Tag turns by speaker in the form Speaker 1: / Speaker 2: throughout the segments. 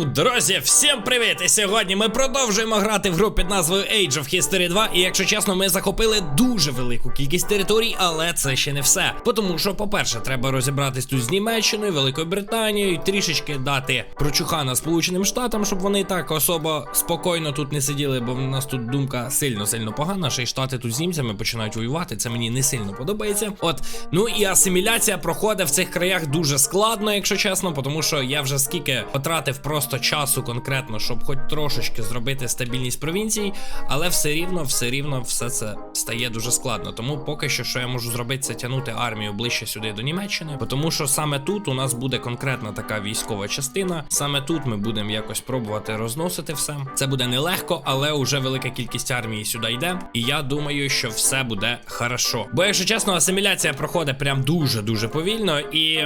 Speaker 1: Ну, друзі, всім привіт! І сьогодні ми продовжуємо грати в гру під назвою Age of History 2. І якщо чесно, ми захопили дуже велику кількість територій, але це ще не все. Тому що, по-перше, треба розібратись тут з Німеччиною, Великою Британією, трішечки дати прочухана Сполученим Штатам, щоб вони так особо спокійно тут не сиділи, бо в нас тут думка сильно-сильно погана. Ще й штати тут з німцями починають воювати. Це мені не сильно подобається. От, ну і асиміляція проходить в цих краях дуже складно, якщо чесно, тому що я вже скільки потратив просто часу конкретно, щоб хоч трошечки зробити стабільність провінцій, але все рівно, все рівно, все це стає дуже складно. Тому поки що, що я можу зробити, це тягнути армію ближче сюди до Німеччини, тому що саме тут у нас буде конкретна така військова частина. Саме тут ми будемо якось пробувати розносити все. Це буде нелегко, але вже велика кількість армії сюди йде. І я думаю, що все буде хорошо. Бо, якщо чесно, асиміляція проходить прям дуже дуже повільно, і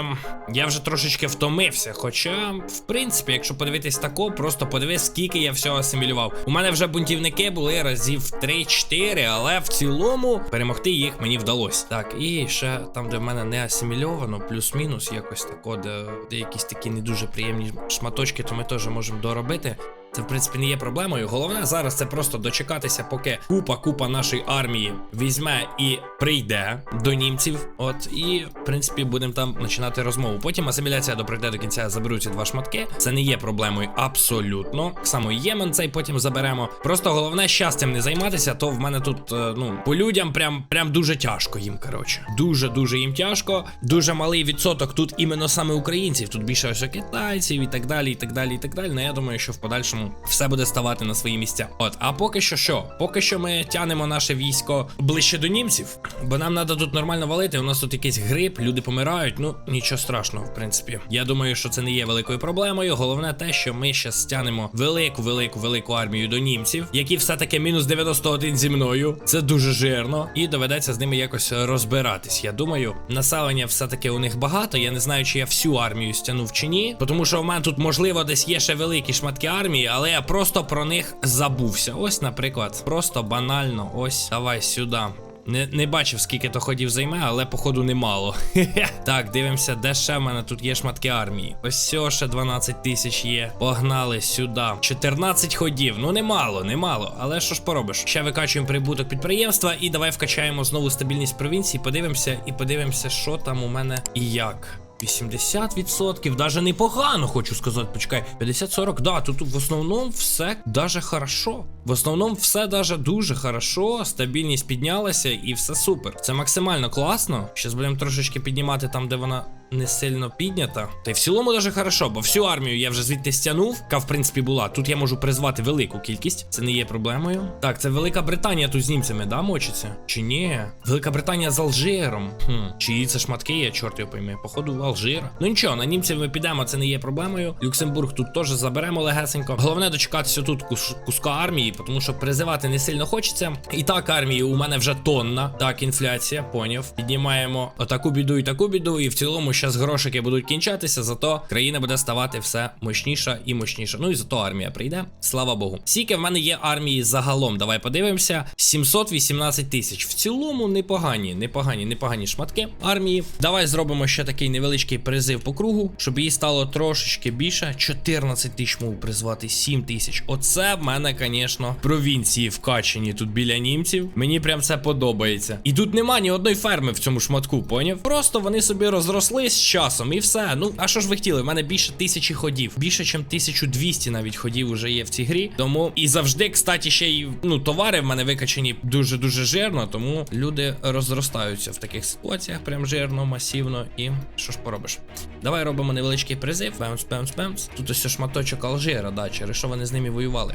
Speaker 1: я вже трошечки втомився. Хоча, в принципі, якщо подивитись тако, просто подивись, скільки я всього асимілював. У мене вже бунтівники були разів 3-4, але в цілому перемогти їх мені вдалося. Так, і ще там, де в мене не асимільовано, плюс-мінус, якось тако, де, де якісь такі не дуже приємні шматочки, то ми теж можемо доробити. Це в принципі не є проблемою. Головне зараз це просто дочекатися, поки купа купа нашої армії візьме і прийде до німців. От і в принципі будемо там починати розмову. Потім асиміляція доприйде до кінця, заберуть ці два шматки. Це не є проблемою абсолютно. Само Ємен цей потім заберемо. Просто головне щастям не займатися, то в мене тут е, ну по людям прям прям дуже тяжко їм. Коротше, дуже дуже їм тяжко. Дуже малий відсоток тут іменно саме українців. Тут більше ось китайців і так далі, і так далі, і так далі. Ну я думаю, що в подальшому все буде ставати на свої місця. От, а поки що що? Поки що ми тянемо наше військо ближче до німців, бо нам треба тут нормально валити. У нас тут якийсь грип, люди помирають. Ну нічого страшного, в принципі. Я думаю, що це не є великою проблемою. Головне те, що ми ще стянемо велику, велику, велику армію до німців, які все-таки мінус 91 зі мною. Це дуже жирно, і доведеться з ними якось розбиратись. Я думаю, населення все-таки у них багато. Я не знаю, чи я всю армію стягнув чи ні. Тому що в мене тут, можливо, десь є ще великі шматки армії, але я просто про них забувся. Ось, наприклад, просто банально. Ось, давай сюди. Не не бачив, скільки то ходів займе, але походу немало. так, дивимося, де ще в мене тут є шматки армії. Ось ще 12 тисяч є. Погнали сюди. 14 ходів. Ну немало, немало. Але що ж поробиш? Ще викачуємо прибуток підприємства і давай вкачаємо знову стабільність провінції. Подивимося і подивимося, що там у мене і як. 80%, даже непогано, хочу сказати. Почекай, 50-40, да, тут в основному все даже хорошо. В основному все даже дуже хорошо, стабільність піднялася і все супер. Це максимально класно. Зараз будемо трошечки піднімати там, де вона не сильно піднята. Та й в цілому даже хорошо, бо всю армію я вже звідти стягнув, яка в принципі була. Тут я можу призвати велику кількість, це не є проблемою. Так, це Велика Британія тут з німцями, да, мочиться? Чи ні? Велика Британія з Алжиром. Хм. Чиї це шматки є, чорт його пойме. Походу, Алжир. Ну нічого, на німців ми підемо, це не є проблемою. Люксембург тут теж заберемо легесенько. Головне дочекатися тут кус куска армії, тому що призивати не сильно хочеться. І так, армії у мене вже тонна. Так, інфляція, поняв. Піднімаємо отаку біду і таку біду, і в цілому зараз грошики будуть кінчатися, зато країна буде ставати все мощніша і мощніша. Ну і зато армія прийде. Слава Богу. Скільки в мене є армії загалом. Давай подивимося. 718 тисяч. В цілому непогані, непогані, непогані шматки армії. Давай зробимо ще такий невеличкий призив по кругу, щоб її стало трошечки більше. 14 тисяч можу призвати, 7 тисяч. Оце в мене, звісно, провінції вкачені тут біля німців. Мені прям це подобається. І тут нема ні одної ферми в цьому шматку, поняв? Просто вони собі розросли з часом і все. Ну, а що ж ви хотіли? У мене більше тисячі ходів. Більше, ніж 1200 навіть ходів уже є в цій грі. Тому і завжди, кстати, ще й ну, товари в мене викачені дуже-дуже жирно. Тому люди розростаються в таких ситуаціях, прям жирно, масивно. І що ж поробиш? Давай робимо невеличкий призив. Пемс, пемс, пемс. Тут ось шматочок Алжира, да, через що вони з ними воювали.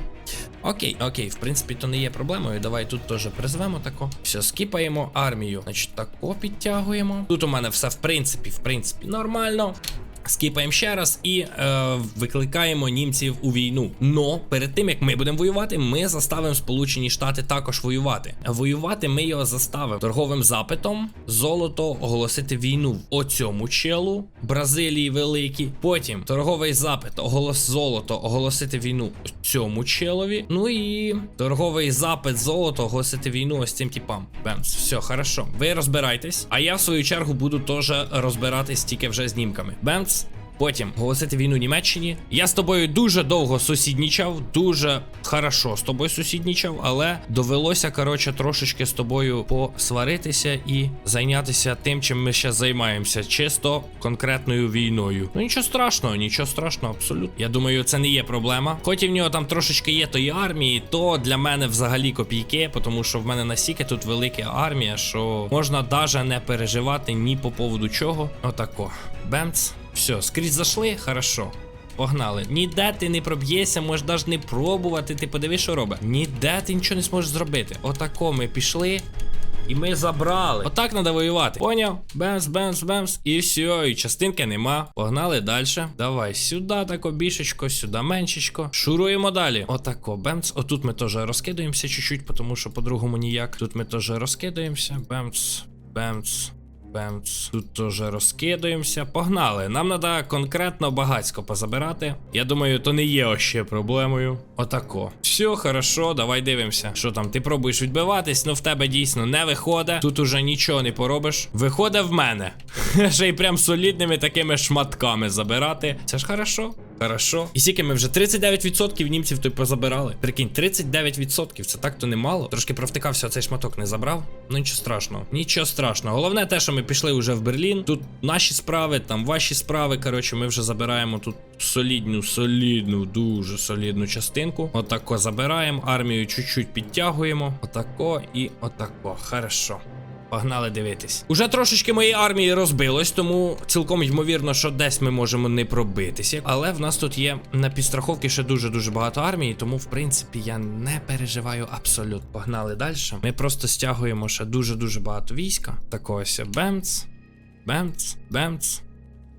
Speaker 1: Окей, окей, в принципі, то не є проблемою. Давай тут теж призвемо тако. Все, скіпаємо армію. Значить, тако підтягуємо. Тут у мене все в принципі, в принципі, нормально. Скіпаємо ще раз і е, викликаємо німців у війну. Но перед тим як ми будемо воювати, ми заставимо Сполучені Штати також воювати. Воювати ми його заставимо торговим запитом золото оголосити війну оцьому челу Бразилії великій. Потім торговий запит оголос золото оголосити війну цьому челові. Ну і торговий запит золото оголосити війну ось цим типам. Бемс, все, хорошо. Ви розбирайтесь. А я в свою чергу буду теж розбиратись тільки вже з німками. Бемс. Потім оголосити війну Німеччині. Я з тобою дуже довго сусіднічав, дуже хорошо з тобою сусіднічав, але довелося, коротше, трошечки з тобою посваритися і зайнятися тим, чим ми ще займаємося, чисто конкретною війною. Ну нічого страшного, нічого страшного, абсолютно. Я думаю, це не є проблема. Хоч і в нього там трошечки є тої армії, то для мене взагалі копійки, тому що в мене настільки тут велика армія, що можна даже не переживати ні по поводу чого. Отако. Бемц. Все, скрізь зайшли, хорошо. Погнали. Ніде ти не проб'єшся, можеш навіть не пробувати. Ти подиви, що робить. Ніде ти нічого не зможеш зробити. Отако ми пішли. І ми забрали. Отак треба воювати. Поняв? Бемс, бемс, бемс. І все, і частинки нема. Погнали далі. Давай сюди, тако бішечко, сюди меншечко. Шуруємо далі. Отако, бемс. Отут ми теж розкидаємося чуть-чуть, тому що по-другому ніяк. Тут ми теж розкидаємося. Бемс, бемс. Бемц. Тут теж розкидаємося. Погнали. Нам треба конкретно багацько позабирати. Я думаю, то не є ще проблемою. Отако. Все, хорошо, давай дивимося. Що там, ти пробуєш відбиватись, ну в тебе дійсно не виходить. Тут уже нічого не поробиш. Виходить в мене. Ще й прям солідними такими шматками забирати. Це ж хорошо. Хорошо. І скільки ми вже 39% німців той позабирали. Прикинь, 39%. Це так то немало. Трошки провтикався, цей шматок не забрав. Ну нічого страшного. Нічого страшного. Головне те, що ми пішли вже в Берлін. Тут наші справи, там ваші справи. Коротше, ми вже забираємо тут солідну, солідну, дуже солідну частинку. Отако забираємо. Армію чуть-чуть підтягуємо. Отако і отако. Хорошо. Погнали дивитись. Уже трошечки моєї армії розбилось, тому цілком ймовірно, що десь ми можемо не пробитися. Але в нас тут є на підстраховці ще дуже-дуже багато армії, тому в принципі я не переживаю абсолютно. Погнали далі. Ми просто стягуємо ще дуже-дуже багато війська. Так ось бемц, бемц, бемц.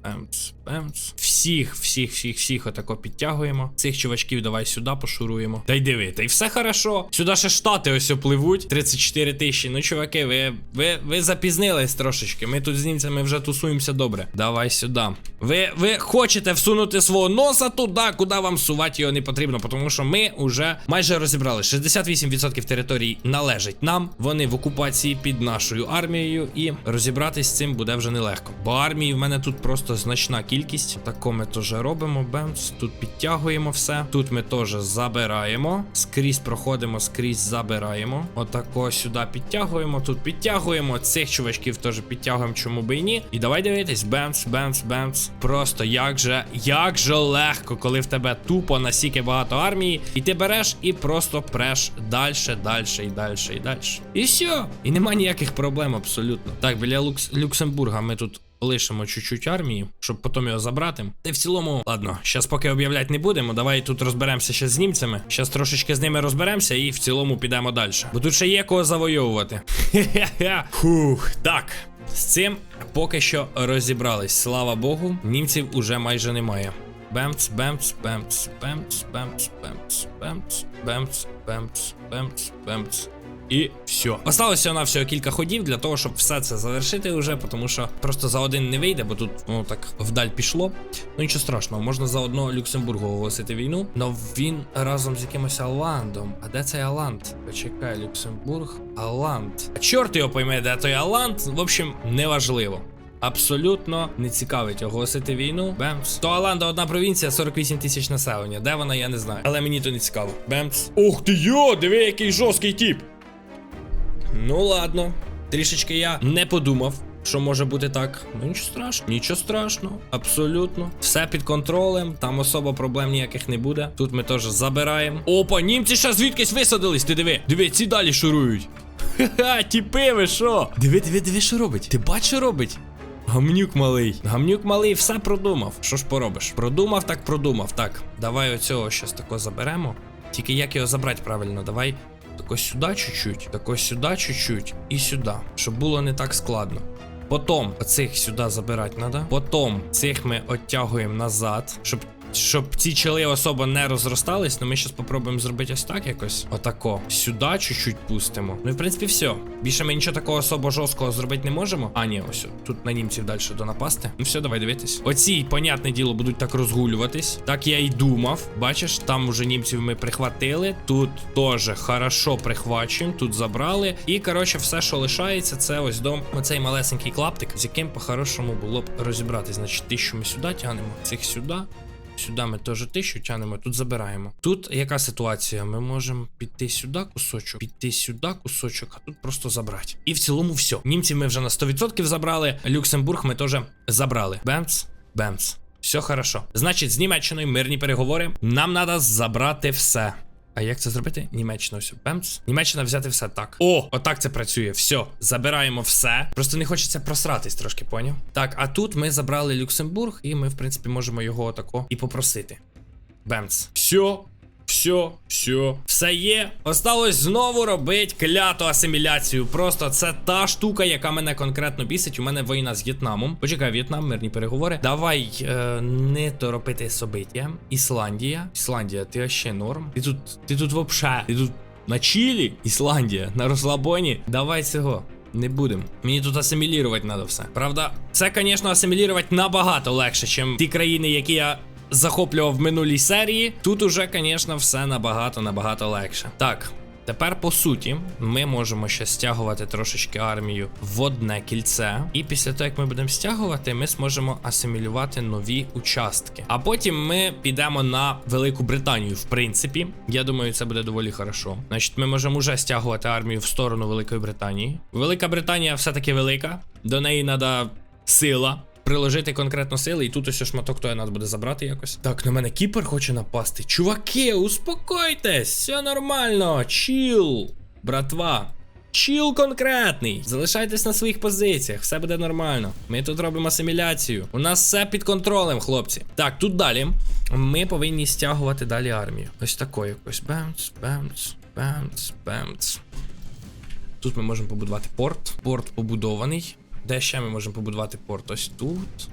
Speaker 1: Бемц, бемц. Всіх, всіх, всіх, всіх отако підтягуємо. Цих чувачків давай сюди пошуруємо. Та й диви, та й все хорошо. Сюди ще штати ось опливуть. 34 тисячі. Ну, чуваки, ви, ви, ви запізнились трошечки. Ми тут з німцями вже тусуємося добре. Давай сюди. Ви, ви хочете всунути свого носа туди, куди вам сувати його не потрібно, тому що ми вже майже розібрали. 68% територій належить нам. Вони в окупації під нашою армією, і розібратись з цим буде вже нелегко. Бо армії в мене тут просто значна кількість. Тако ми теж робимо. Бемс. Тут підтягуємо все. Тут ми теж забираємо. Скрізь проходимо, скрізь забираємо. Отако сюди підтягуємо. Тут підтягуємо. Цих чувачків теж підтягуємо, чому би і ні. І давай дивитись. Бемс, бемс, бемс. Просто як же, як же легко, коли в тебе тупо настільки багато армії, і ти береш і просто преш далі, далі і далі і далі. І все. І нема ніяких проблем абсолютно. Так, біля Лукс... Люксембурга ми тут. Лишимо чуть-чуть армії, щоб потім його забрати. Та в цілому, ладно, зараз поки об'являти не будемо. Давай тут розберемося ще з німцями. Зараз трошечки з ними розберемося і в цілому підемо далі. Бо тут ще є кого завойовувати. Фух, так. З цим поки що розібрались. Слава Богу, німців уже майже немає. Бемц, бемц, бемц, бемц, бемц, бемц, бемц, бемц, бемц, бемц, бемц. І все. Осталося на всього кілька ходів для того, щоб все це завершити вже, тому що просто за один не вийде, бо тут воно так вдаль пішло. Ну нічого страшного, можна за одного Люксембургу оголосити війну. Но він разом з якимось Аландом. А де цей Аланд? Почекай, Люксембург, Аланд. А чорт його пойме, де той Аланд. В общем, неважливо. Абсолютно не цікавить оголосити війну. Бемс. То Аланда одна провінція, 48 тисяч населення. Де вона, я не знаю. Але мені то не цікаво. Бемс. Ух ти йо, диви, який жорсткий тип. Ну ладно, трішечки я не подумав. Що може бути так? Ну нічого страшного, нічого страшного, абсолютно. Все під контролем, там особо проблем ніяких не буде. Тут ми теж забираємо. Опа, німці ще звідкись висадились. Ти диви, диви, ці далі шурують. Ха-ха, тіпи, ви що? Диви, диви, диви, що робить. Ти бачиш, що робить? Гамнюк малий. Гамнюк малий все продумав. Що ж поробиш? Продумав, так продумав. Так, давай оцього щось тако заберемо. Тільки як його забрати правильно, давай. Тако сюди чуть-чуть, тако сюди чуть-чуть і сюди, щоб було не так складно. Потім оцих сюди забирати треба. Потім цих ми оттягуємо назад, щоб щоб ці чоли особо не розростались, ну ми зараз спробуємо зробити ось так якось. Отако. Сюди чуть-чуть пустимо. Ну і в принципі все. Більше ми нічого такого особо жорсткого зробити не можемо. А, ні, ось. Тут на німців далі до напасти. Ну все, давай дивитись. Оці, понятне діло, будуть так розгулюватись. Так я й думав. Бачиш, там уже німців ми прихватили. Тут теж хорошо прихвачуємо. Тут забрали. І коротше, все, що лишається, це ось дом. Оцей малесенький клаптик, з яким по-хорошому було б розібратись. Значить, тисячу ми сюди тягнемо, цих сюди. Сюди ми теж тисячу тянемо, тут забираємо. Тут яка ситуація? Ми можемо піти сюди кусочок, піти сюди кусочок, а тут просто забрати. І в цілому все. Німці ми вже на 100% забрали. Люксембург ми теж забрали. Бемц, бемц. Все хорошо. Значить, з Німеччиною мирні переговори. Нам треба забрати все. А як це зробити? Німеччина ось Бемц. Німеччина взяти все так. О, отак це працює. Все, забираємо все. Просто не хочеться просратись трошки, поняв? Так, а тут ми забрали Люксембург, і ми, в принципі, можемо його отако і попросити. Бемц. Все. Все, все, все є. Осталось знову робити кляту асиміляцію. Просто це та штука, яка мене конкретно бісить. У мене війна з В'єтнамом. Почекай, В'єтнам, мирні переговори. Давай е, не торопити собиття. Ісландія. Ісландія, ти ще норм. Ти тут, ти тут вообще, ти тут на Чилі, Ісландія, на розслабоні. Давай цього. Не будем. Мені тут асимілірувати треба все. Правда, це, звісно, асимілірувати набагато легше, ніж ті країни, які я захоплював в минулій серії. Тут уже, звісно, все набагато набагато легше. Так. Тепер, по суті, ми можемо ще стягувати трошечки армію в одне кільце. І після того, як ми будемо стягувати, ми зможемо асимілювати нові участки. А потім ми підемо на Велику Британію, в принципі. Я думаю, це буде доволі хорошо. Значить, ми можемо вже стягувати армію в сторону Великої Британії. Велика Британія все-таки велика. До неї треба сила. Приложити конкретно сили, і тут ось шматок той нас буде забрати якось. Так, на мене кіпер хоче напасти. Чуваки, успокойтесь, все нормально. Чіл, братва. Чіл конкретний. Залишайтесь на своїх позиціях, все буде нормально. Ми тут робимо асиміляцію. У нас все під контролем, хлопці. Так, тут далі. Ми повинні стягувати далі армію. Ось такою якось. Бемц, бемц, бемц, бемц. Тут ми можемо побудувати порт. Порт побудований. Де ще ми можемо побудувати порт? Ось тут.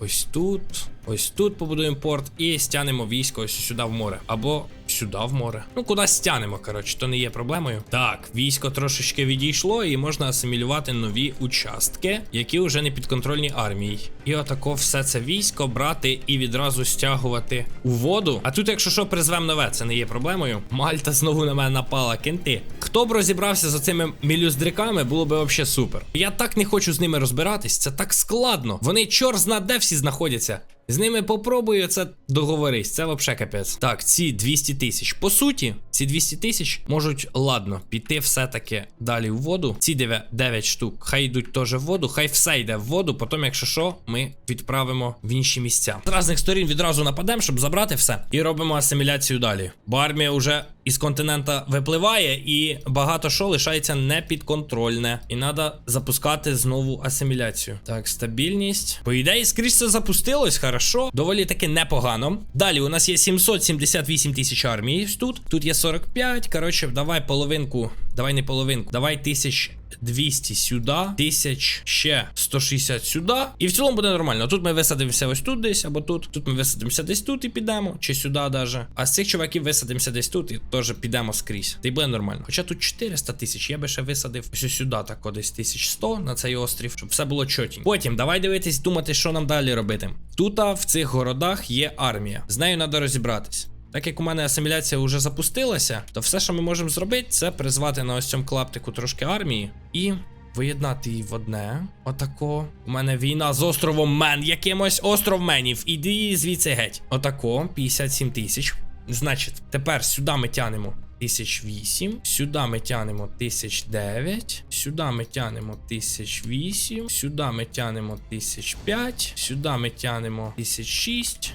Speaker 1: Ось тут. Ось тут побудуємо порт і стягнемо військо ось сюди в море. Або сюди в море. Ну, куди стягнемо, коротше, то не є проблемою. Так, військо трошечки відійшло, і можна асимілювати нові участки, які вже не підконтрольні армії. І отако все це військо брати і відразу стягувати у воду. А тут, якщо що, призвемо нове, це не є проблемою. Мальта знову на мене напала. Кенти. Хто б розібрався з оцими мілюздриками, було б взагалі супер. Я так не хочу з ними розбиратись, це так складно. Вони чор зна де всі знаходяться. З ними попробую це договорись. Це вообще капець. Так, ці 200 тисяч. По суті, ці 200 тисяч можуть, ладно, піти все-таки далі в воду. Ці 9 штук, хай йдуть теж в воду, хай все йде в воду. Потім, якщо що, ми відправимо в інші місця. З різних сторін відразу нападемо, щоб забрати все. І робимо асиміляцію далі. Бо армія вже із континента випливає, і багато що лишається непідконтрольне. І треба запускати знову асиміляцію. Так, стабільність. По ідеї, скрізь це запустилось, хорошо. Доволі таки непогано. Далі у нас є 778 тисяч армії тут. Тут є 45. Коротше, давай половинку. Давай не половинку. Давай тисяч. 200 сюди, 1000 ще 160 сюди. І в цілому буде нормально. Тут ми висадимося ось тут десь, або тут. Тут ми висадимося десь тут і підемо, чи сюди даже. А з цих чуваків висадимося десь тут і теж підемо скрізь. Та й буде нормально. Хоча тут 400 тисяч, я би ще висадив ось сюди, так десь 1100 на цей острів, щоб все було чотінь. Потім давай дивитись, думати, що нам далі робити. Тут в цих городах є армія. З нею треба розібратись. Так як у мене асиміляція вже запустилася, то все, що ми можемо зробити, це призвати на ось цьому клаптику трошки армії і виєднати її в одне. Отако. У мене війна з островом Мен якимось. Остров Менів. Іди звідси геть. Отако, 57 тисяч. Значить, тепер сюди ми тянемо 1008, сюди ми тянемо 1009, сюди ми тянемо 1008, сюди ми тянемо 1005, сюди ми тянемо 1006.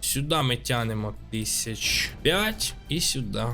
Speaker 1: Сюди ми тянемо 1005 і сюди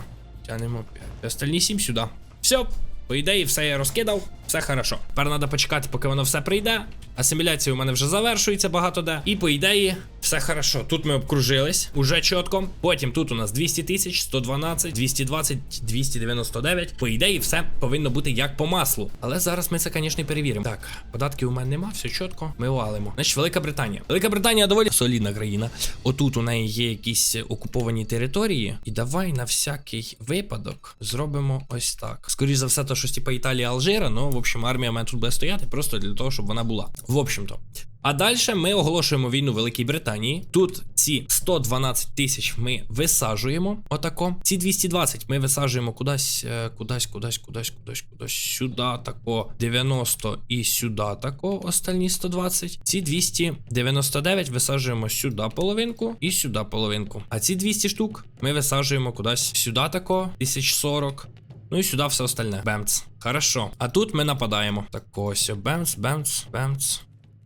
Speaker 1: тянемо 5. Остальні 7 сюди. Все, по ідеї, все я розкидав, все хорошо. Тепер треба почекати, поки воно все прийде. Асиміляція у мене вже завершується багато де. І по ідеї, Все хорошо. Тут ми обкружились уже чітко. Потім тут у нас 200 тисяч, 112, 220, 299. По ідеї, все повинно бути як по маслу. Але зараз ми це, звісно, перевіримо. Так, податків у мене нема, все чітко. Ми валимо. Значить, Велика Британія. Велика Британія доволі солідна країна. Отут у неї є якісь окуповані території. І давай на всякий випадок зробимо ось так. Скоріше за все, то щось типа Італія, Алжира. Ну, в общем, армія має тут буде стояти просто для того, щоб вона була. В общем-то. А далі ми оголошуємо війну Великій Британії. Тут ці 112 тисяч ми висаджуємо. Отако. Ці 220 ми висаджуємо кудись, е, кудись, кудись, кудись, кудись, кудись. Сюди тако 90 і сюди тако. Остальні 120. Ці 299 висаджуємо сюди половинку і сюди половинку. А ці 200 штук ми висаджуємо кудись сюди тако, 1040. Ну і сюди все остальне. Бемц. Хорошо. А тут ми нападаємо. Так ось. Бемц, бемц, бемц.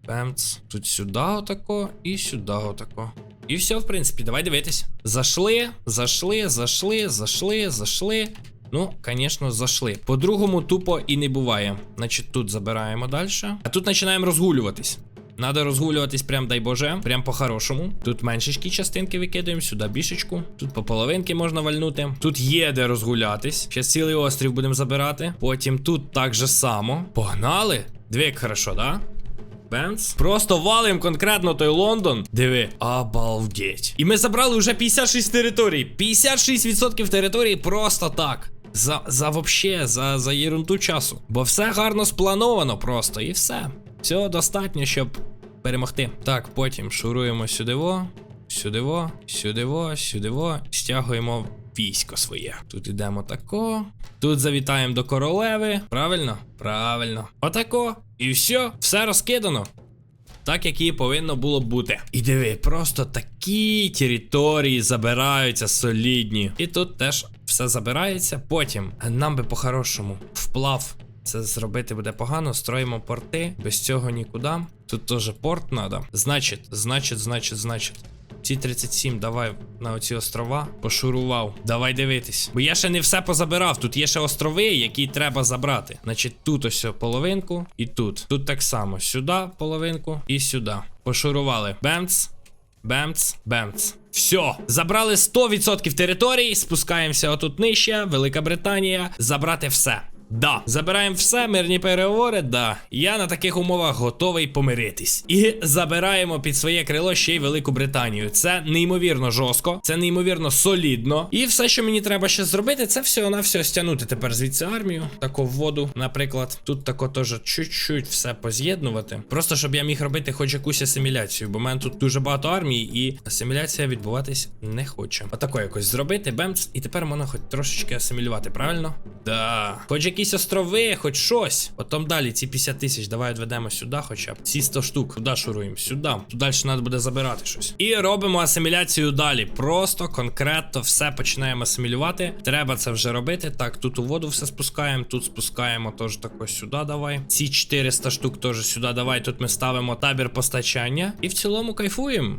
Speaker 1: Бемц. Тут сюди отако і сюди отако. І все, в принципі, давай дивитись. Зашли, зашли, зашли, зашли, зашли. Ну, звісно, зайшли. По-другому тупо і не буває. Значить, тут забираємо далі. А тут починаємо розгулюватись. Надо розгулюватись прям, дай Боже, прям по-хорошому. Тут меншечкі частинки викидаємо, сюди бішечку. Тут по половинки можна вальнути. Тут є де розгулятись. Ще цілий острів будемо забирати. Потім тут так же само. Погнали? Дві як хорошо, да? Бенц. Просто валим конкретно той Лондон. Диви, обалдеть. І ми забрали вже 56 територій. 56% території просто так. За за вообще, за, за єрунду часу. Бо все гарно сплановано просто, і все. Цього достатньо, щоб перемогти. Так, потім шуруємо сюдиво, сюдиво, сюдиво, сюдиво, стягуємо військо своє. Тут ідемо тако. Тут завітаємо до королеви. Правильно? Правильно. Отако. І все, все розкидано. Так, як і повинно було бути. І диви, просто такі території забираються солідні. І тут теж все забирається. Потім нам би по-хорошому вплав. Це зробити буде погано, строїмо порти, без цього нікуди. Тут теж порт треба. Значить, значить, значить, значить. Ці 37 давай на оці острова. Пошурував. Давай дивитись. Бо я ще не все позабирав. Тут є ще острови, які треба забрати. Значить, тут ось половинку і тут. Тут так само. Сюди половинку і сюди. Пошурували. Бемц. Бемц, бемц. Все, забрали 100% територій, спускаємося отут нижче, Велика Британія. Забрати все. Да, забираємо все, мирні переговори, да. Я на таких умовах готовий помиритись. І забираємо під своє крило ще й Велику Британію. Це неймовірно жорстко, це неймовірно солідно. І все, що мені треба ще зробити, це все на все стягнути тепер звідси армію. Таку воду, наприклад. Тут тако теж чуть-чуть все поз'єднувати. Просто щоб я міг робити хоч якусь асиміляцію, бо в мене тут дуже багато армії, і асиміляція відбуватись не хоче. Отако якось зробити, бемц, і тепер можна хоч трошечки асимілювати, правильно? Да. Хоч якісь острови, хоч щось. Потім далі ці 50 тисяч давай відведемо сюди, хоча б. Ці 100 штук. Туди шуруємо, сюди. Тут далі треба буде забирати щось. І робимо асиміляцію далі. Просто конкретно все починаємо асимілювати. Треба це вже робити. Так, тут у воду все спускаємо, тут спускаємо теж тако сюди. Давай. Ці 400 штук теж сюди. Давай. Тут ми ставимо табір постачання. І в цілому кайфуємо.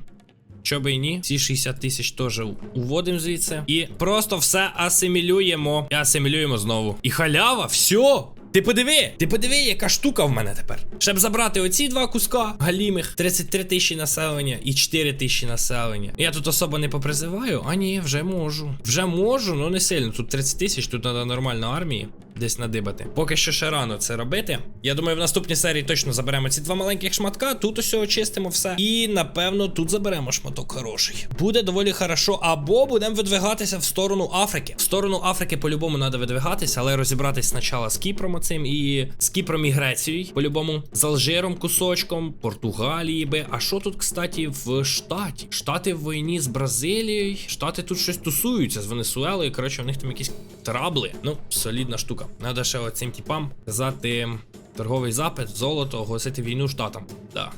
Speaker 1: Що би і ні, ці 60 тисяч теж уводимо звідси. І просто все асимілюємо. І асимілюємо знову. І халява, все. Ти подиви, ти подиви, яка штука в мене тепер. Щоб забрати оці два куска галімих, 33 тисячі населення і 4 тисячі населення. Я тут особо не попризиваю, а ні, вже можу. Вже можу, ну не сильно. Тут 30 тисяч, тут треба нормально армії. Десь надибати. Поки що ще рано це робити. Я думаю, в наступній серії точно заберемо ці два маленьких шматка. Тут усе очистимо все. І напевно тут заберемо шматок хороший. Буде доволі хорошо. Або будемо видвигатися в сторону Африки. В сторону Африки по-любому треба видвигатися, але розібратись спочатку з Кіпром оцим і з Кіпром і Грецією. По-любому. З Алжиром кусочком, Португалії би. А що тут, кстати, в штаті? Штати в війні з Бразилією. Штати тут щось тусуються з Венесуелою. Коротше, у них там якісь трабли. Ну, солідна штука. Надо ще оцим типам казати торговий запит, золото, оголосити війну штатам. Да.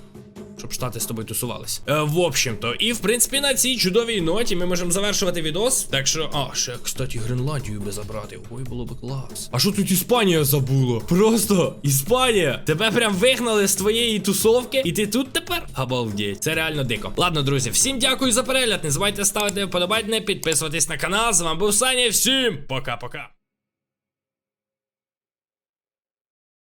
Speaker 1: Щоб штати з тобою тусувались. Е, в общем-то, і в принципі на цій чудовій ноті ми можемо завершувати відос. Так що, а, ще, кстати, Гренландію би забрати. Ой, було би клас. А що тут Іспанія забула? Просто Іспанія! Тебе прям вигнали з твоєї тусовки, і ти тут тепер? Обалдеть. Це реально дико. Ладно, друзі, всім дякую за перегляд. Не забувайте ставити вподобайки, підписуватись на канал. З вами був Саня. Всім пока-пока.